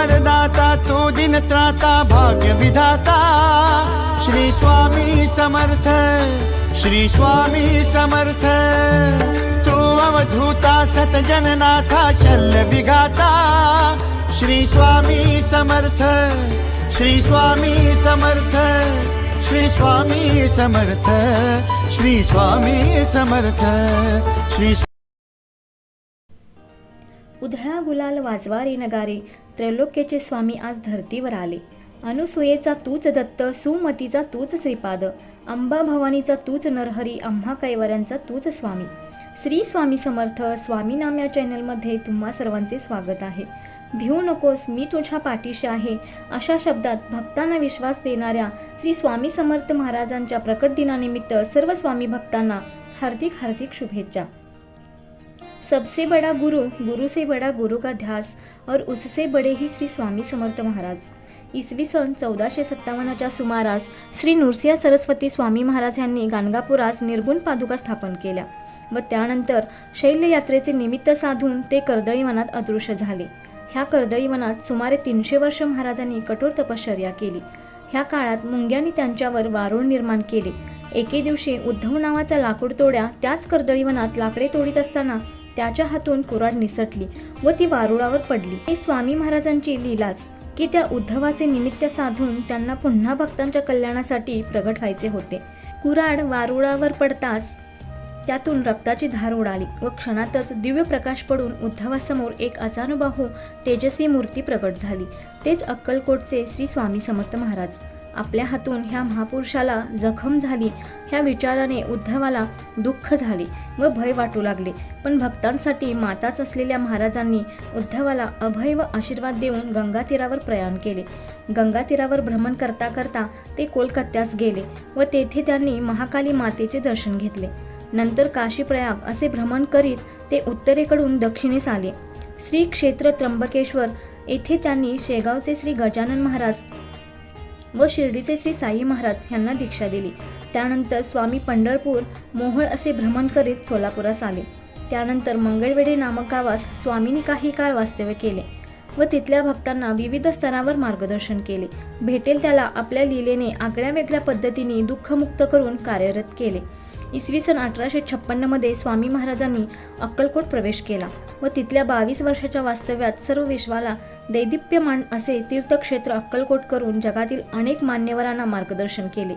वरदाता तू दिन त्राता भाग्य विधाता। श्री स्वामी समर्थ श्री स्वामी समर्थ। तू अवधूता सतजननाथा शल्य विघाता। श्री स्वामी समर्थ श्री स्वामी समर्थ श्री स्वामी समर्थ श्री स्वामी समर्थ श्री उधळा गुलाल वाजवारे नगारे. त्रैलोक्याचे स्वामी आज धर्तीवर आले. अनुसुयेचा तूच दत्त सुमतीचा तूच श्रीपाद. अंबा भवानीचा तूच नरहरी आम्हा कैवऱ्यांचा तूच स्वामी. श्री स्वामी समर्थ स्वामी नाम या चॅनलमध्ये तुम्हा सर्वांचे स्वागत आहे. भिवू नकोस मी तुझ्या पाठीशी आहे. अशा शब्दात भक्तांना विश्वास देणाऱ्या श्री स्वामी समर्थ महाराजांच्या प्रकट दिनानिमित्त सर्व स्वामी भक्तांना हार्दिक हार्दिक शुभेच्छा. सबसे बड़ा गुरु गुरु से बड़ा गुरु का ध्यास और उससे बडे ही श्री स्वामी समर्थ महाराज। इसवी सन चौदाशे सत्तावन्नच्या सुमारास श्री नृसिंह सरस्वती स्वामी महाराज यांनी गाणगापुरास निर्गुण पादुका स्थापन केल्या व त्यानंतर शैल्ययात्रेचे निमित्त साधून ते कर्दळीवनात अदृश्य झाले. ह्या कर्दळीवनात सुमारे तीनशे वर्ष महाराजांनी कठोर तपश्चर्या केली. ह्या काळात मुंग्यांनी त्यांच्यावर वारुळ निर्माण केले. एके दिवशी उद्धव नावाचा लाकूड तोड्या त्याच कर्दळीवनात लाकडे तोडीत असताना त्याच्या हातून कुऱ्हाड निसटली व ती वारुळावर पडली. ही स्वामी महाराजांची लीलाच की त्या उद्धवाचे निमित्त साधून त्यांना पुन्हा भक्तांच्या कल्याणासाठी प्रगट व्हायचे होते. कुऱ्हाड वारुळावर पडताच त्यातून रक्ताची धार उडाली व क्षणातच दिव्य प्रकाश पडून उद्धवासमोर एक अचानुबाहू तेजस्वी मूर्ती प्रकट झाली. तेच अक्कलकोटचे श्री स्वामी समर्थ महाराज. आपल्या हातून ह्या महापुरुषाला जखम झाली. ह्या विचाराने उद्धवाला दुःख झाले व भय वाटू लागले. पण भक्तांसाठी माताच असलेल्या महाराजांनी उद्धवाला अभय व आशीर्वाद देऊन गंगा तीरावर प्रयाण केले. गंगा तीरावर भ्रमण करता करता ते कोलकात्यास गेले व तेथे त्यांनी महाकाली मातेचे दर्शन घेतले. नंतर काशीप्रयाग असे भ्रमण करीत ते उत्तरेकडून दक्षिणेस आले. श्री क्षेत्र त्र्यंबकेश्वर येथे त्यांनी शेगावचे श्री गजानन महाराज व शिर्डीचे श्री साई महाराज यांना दीक्षा दिली. त्यानंतर स्वामी पंढरपूर मोहोळ असे भ्रमण करीत सोलापुरास आले. त्यानंतर मंगळवेढे नामक गावास स्वामींनी काही काळ वास्तव्य केले व तिथल्या भक्तांना विविध स्तरावर मार्गदर्शन केले. भेटेल त्याला आपल्या लीलेने आगळ्या वेगळ्या पद्धतीने दुःखमुक्त करून कार्यरत केले. इसवी सन अठराशे छप्पन्नमध्ये स्वामी महाराजांनी अक्कलकोट प्रवेश केला व तिथल्या बावीस वर्षाच्या वास्तव्यात सर्व विश्वाला दैदिप्यमान असे तीर्थक्षेत्र अक्कलकोट करून जगातील अनेक मान्यवरांना मार्गदर्शन केले.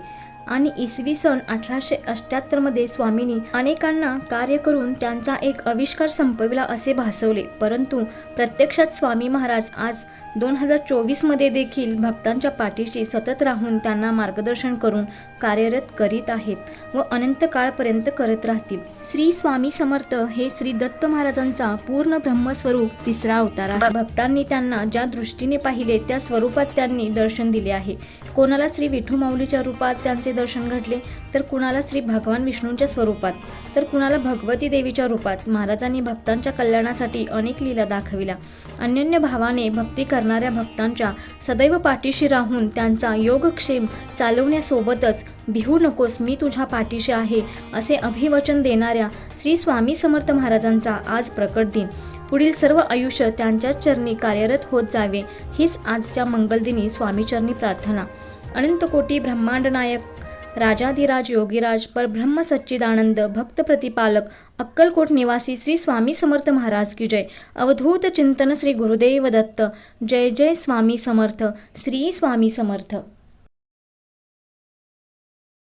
आणि इसवी सन अठराशे अष्ट्याहत्तरमध्ये स्वामींनी अनेकांना कार्य करून त्यांचा एक आविष्कार संपविला असे भासवले. परंतु प्रत्यक्षात स्वामी महाराज आज दोन हजार चोवीसमध्ये देखील भक्तांच्या पाठीशी सतत राहून त्यांना मार्गदर्शन करून कार्यरत करीत आहेत व अनंत काळपर्यंत करत राहतील. श्री स्वामी समर्थ हे श्री दत्त महाराजांचा पूर्ण ब्रह्मस्वरूप तिसरा अवतार आहे. भक्तांनी त्यांना ज्या दृष्टीने पाहिले त्या स्वरूपात त्यांनी दर्शन दिले आहे. कोणाला श्री विठू माऊलीच्या रूपात त्यांचे दर्शन घडले तर कुणाला श्री भगवान विष्णूंच्या स्वरूपात तर कुणाला भगवती देवीच्या रूपात महाराजांनी भक्तांच्या कल्याणासाठी अनेक लीला दाखविल्या. अन्योन्य भावाने भक्ती करणाऱ्या भक्तांच्या सदैव पाठीशी राहून त्यांचा योगक्षेम चालवण्यासोबतच भिहू नकोस मी तुझ्या पाठीशी आहे असे अभिवचन देणाऱ्या श्री स्वामी समर्थ महाराजांचा आज प्रकट दिन. पुढील सर्व आयुष्य त्यांच्याच चरणी कार्यरत होत जावे हीच आजच्या मंगलदिनी स्वामीचरणी प्रार्थना. अनंत कोटी ब्रह्मांड नायक राजाधिराज योगीराज परब्रह्म सच्चिदानंद भक्त प्रतिपालक अक्कलकोट निवासी श्री स्वामी समर्थ महाराज की जय. अवधूत चिंतन श्री गुरुदेव दत्त. जय जय स्वामी समर्थ. श्री स्वामी समर्थ.